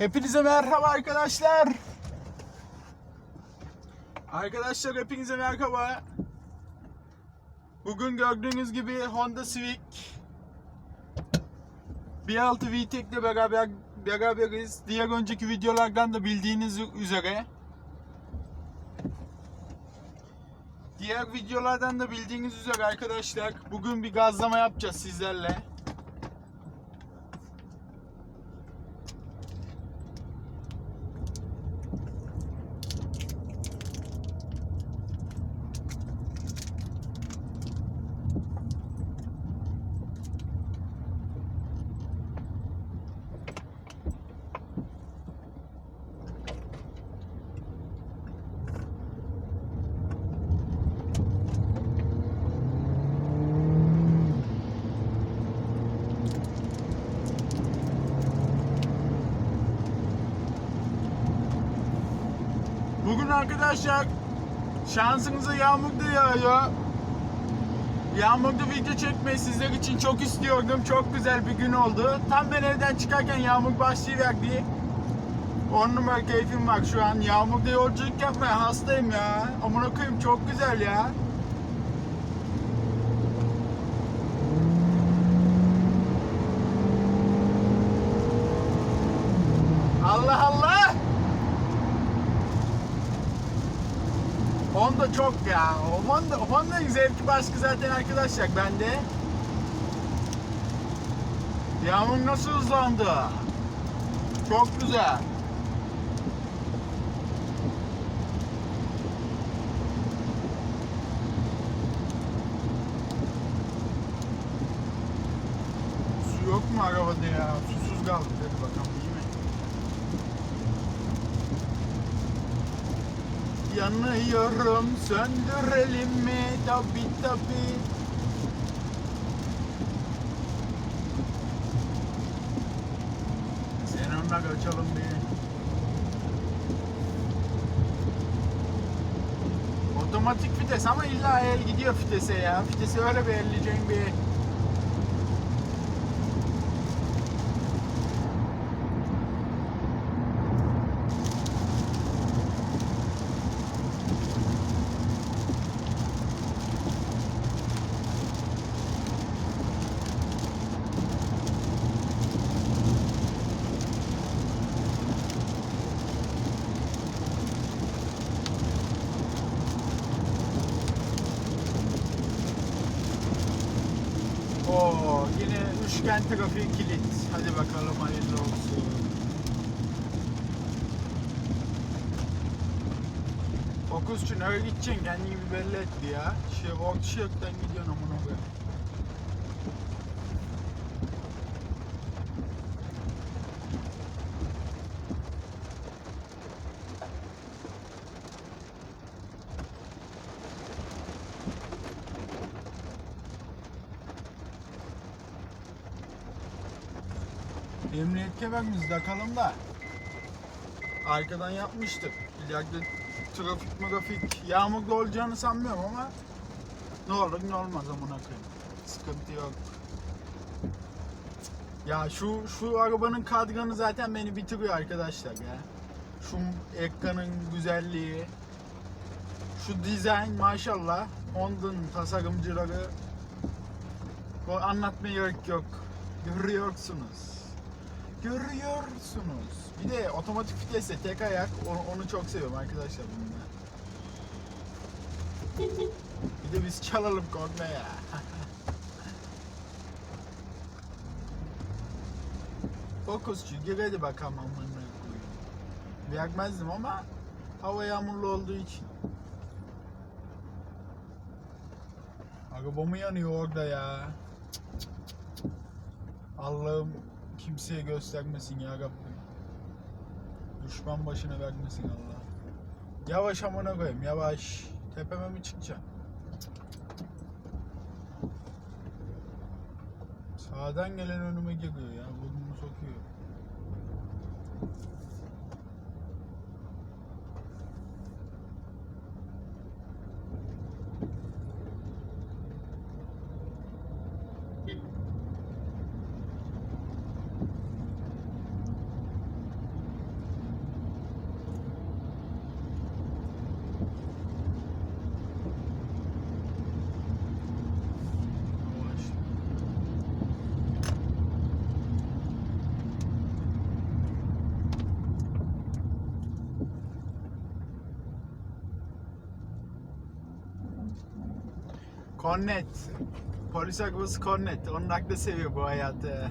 Hepinize merhaba arkadaşlar. Arkadaşlar hepinize merhaba. Bugün gördüğünüz gibi Honda Civic 1.6 VTEC ile beraber beraberiz. Diğer önceki videolardan da bildiğiniz üzere Diğer videolardan da bildiğiniz üzere arkadaşlar bugün bir gazlama yapacağız sizlerle. Bugün arkadaşlar şansınıza yağmur da yağıyor. Yağmurda video çekmeyi sizler için çok istiyordum. Çok güzel bir gün oldu. Tam ben evden çıkarken yağmur başlayıverdi. 10 numara keyfim var şu an. Yağmurda yolculuk yapmaya hastayım ya. Amına koyayım çok güzel ya. Allah Allah! Honda çok ya. Honda, Honda'nın zevki başka zaten arkadaşlar bende. Yağmur nasıl hızlandı? Çok güzel. Su yok mu arabada ya? Susuz kaldık. Hadi bakalım iyi mi? Yanıyorum söndürelim mi? Tabi tabi. Sen onunla kaçalım bir. Otomatik vites ama illa el gidiyor vitese ya. Vitesi öyle bir elleyeceğin bir Oo, yine üçgen trafik kilit. Hadi bakalım hayırlı olsun. Fokusçu nereye gideceksin? Kendini bir belli etti ya. Şey, orta şeritten gidiyorsun amına koyayım. Emniyet kemerimizi takalım da arkadan yapmıştık. İleride trafik mırafik yağmurda olacağını sanmıyorum ama ne olur ne olmaz amına koyayım. Sıkıntı yok. Ya şu şu arabanın kadranı zaten beni bitiriyor arkadaşlar ya. Şu ekranın güzelliği, şu dizayn maşallah Honda'nın tasarımcıları anlatmaya gerek yok. Görüyorsunuz. Görüyorsunuz. Bir de otomatik vitesle tek ayak onu, onu çok seviyorum arkadaşlar bunda. Bir de biz çalalım korkma ya. Fokusçu gir hadi bakalım amına koyayım. Bırakmazdım ama hava yağmurlu olduğu için. Arabamı yanıyor orada ya. Allah'ım kimseye göstermesin ya Rabbim. Düşman başına vermesin Allah. Yavaş amına koyayım yavaş. Tepeme mi çıkacağım? Sağdan gelen önüme geliyor ya. Burnumu sokuyor. Cornet. Polis arabası Cornet. Onun aklı seviyor bu hayatı.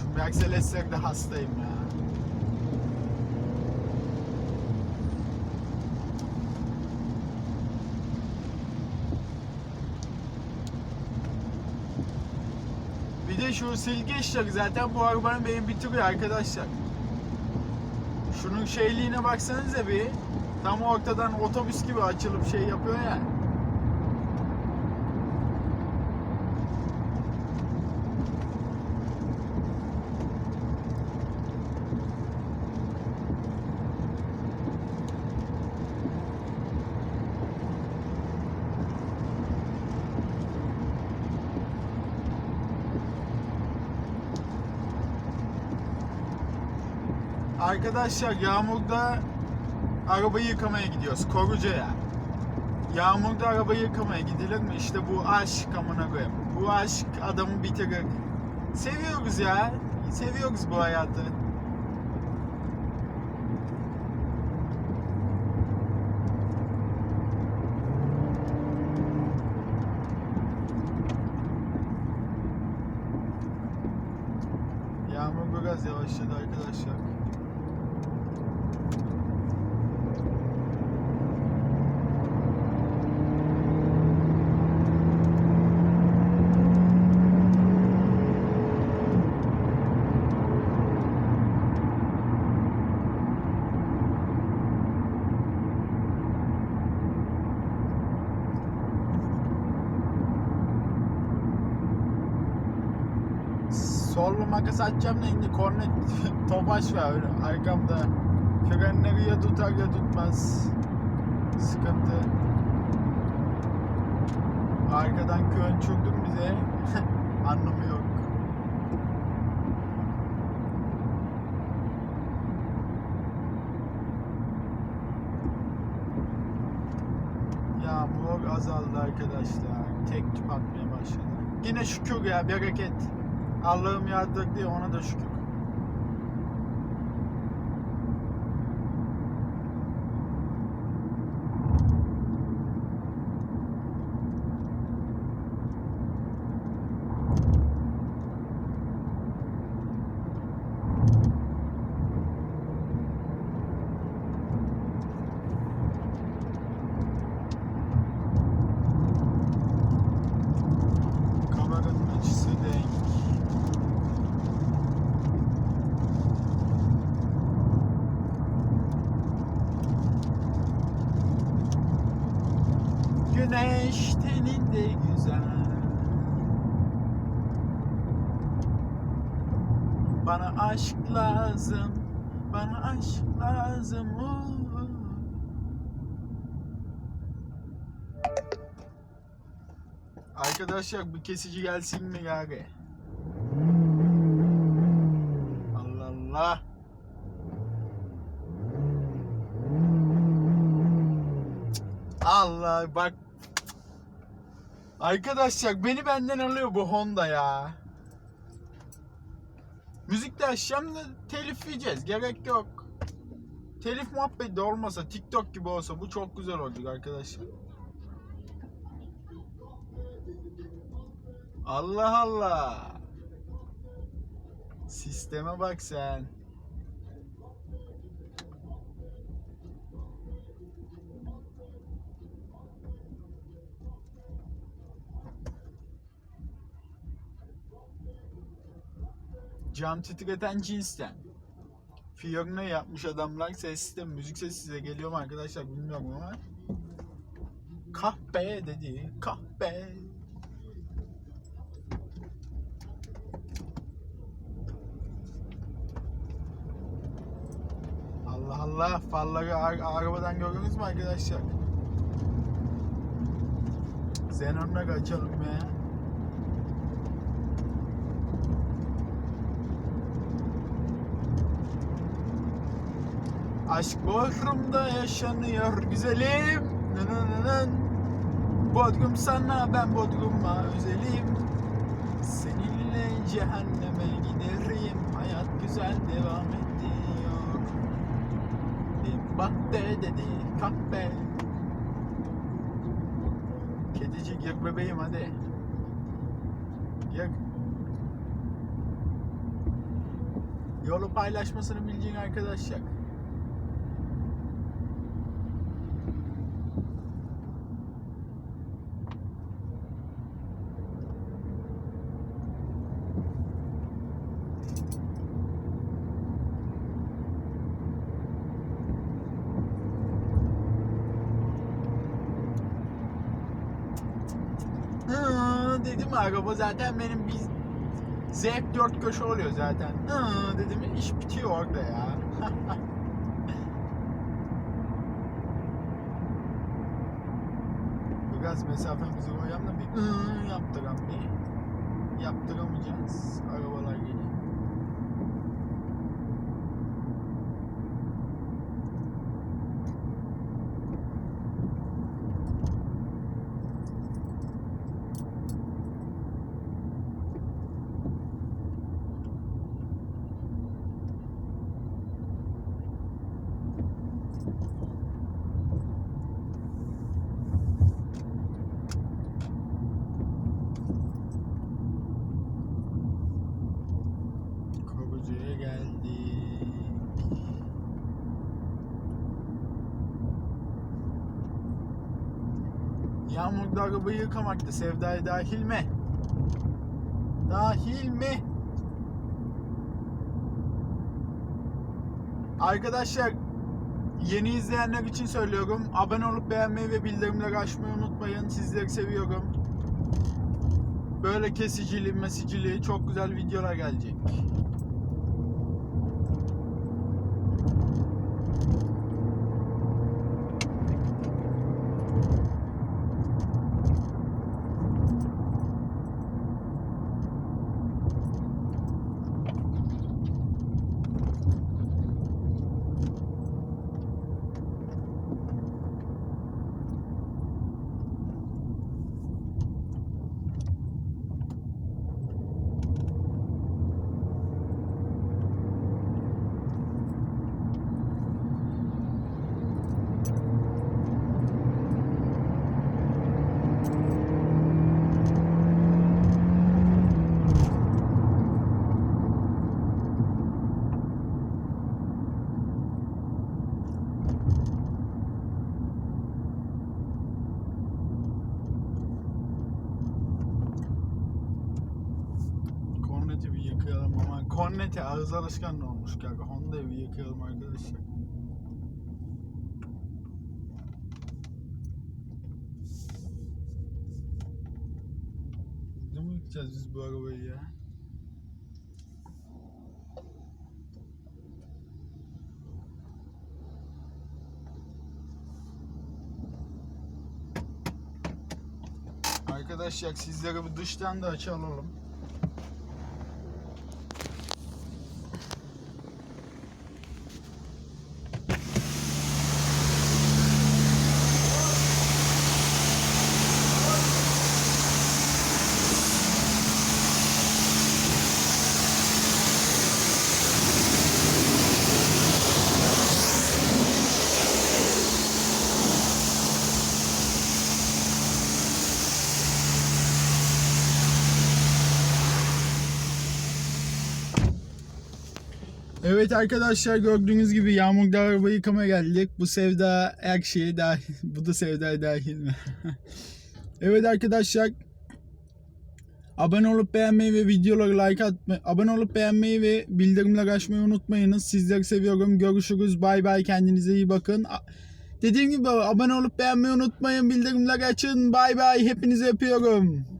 Şu Mercedes'lerde hastayım ya. Şu silgi işleri zaten bu arabanın benim bitiriyor arkadaşlar. Şunun şeyliğine baksanıza bir. Tam ortadan otobüs gibi açılıp şey yapıyor ya. Arkadaşlar yağmurda arabayı yıkamaya gidiyoruz Koruca'ya. Yağmurda arabayı yıkamaya gidilir mi? İşte bu aşk amına koyayım. Bu aşk adamı bitirir. Seviyoruz ya. Seviyoruz bu hayatı. Yağmur biraz yavaşladı arkadaşlar. Sollu makas açacağım da şimdi kornet topaç var öyle arkamda. Frenleri ya tutar ya tutmaz. Sıkıntı. Arkadan kön çöktün bize. Anlamı yok. Yağmur azaldı arkadaşlar. Tek tüp atmaya başladı. Yine şükür ya bereket. Allah'ım yağdırdı diye ona da şükür. Lazım Bana aşk lazım Oo. Arkadaşlar bir kesici gelsin mi gari? Allah Allah. Allah bak. Arkadaşlar beni benden alıyor bu Honda ya. Da telif yiyeceğiz. Gerek yok. Telif muhabbeti olmasa TikTok gibi olsa bu çok güzel olacak arkadaşlar. Allah Allah. Sisteme bak sen. Cam titreten cinsten. Fiorino yapmış adamlar ses sistemi, müzik sesi size geliyor mu arkadaşlar bilmiyorum ama. Kahpe dedi, kahpe. Allah Allah farları ar- arabadan gördünüz mü arkadaşlar? Xenon'la kaçalım ya. Aşk Bodrum'da yaşanıyor güzelim. Nınınının. Bodrum sana ben Bodrum'a özelim. Seninle cehenneme giderim. Hayat güzel devam ediyor. Bahte dedi kahpe. Kedicik yak bebeğim hadi. Yak. Yolu paylaşmasını bileceğin arkadaş yak. Hı, dedim araba zaten benim bir zevk dört köşe oluyor zaten. Hı, dedim iş bitiyor orada ya. Biraz mesafemizi koyalım da bir hı yaptıram bir. Yaptıramayacağız. Arabalar geliyor. Korucuya geldik. Yağmurda arabayı yıkamakta sevdaya dahil mi? Dahil mi? Arkadaşlar yeni izleyenler için söylüyorum. Abone olup beğenmeyi ve bildirimleri açmayı unutmayın. Sizleri seviyorum. Böyle kesicili, mesicili çok güzel videolar gelecek. Korneti ağız alışkanlığı olmuş kanka. Honda'yı bir yıkayalım arkadaşlar. Ne mi yıkayacağız biz bu arabayı ya? Arkadaşlar sizlere bir dıştan da açalım. Evet arkadaşlar gördüğünüz gibi yağmurda araba yıkamaya geldik. Bu sevda her şeye dahil. Bu da sevdaya dahil mi? evet arkadaşlar. Abone olup beğenmeyi ve videoları like atmayı, abone olup beğenmeyi ve bildirimleri açmayı unutmayınız. Sizleri seviyorum. Görüşürüz. Bay bay. Kendinize iyi bakın. Dediğim gibi abone olup beğenmeyi unutmayın. Bildirimleri açın. Bay bay. Hepinizi öpüyorum.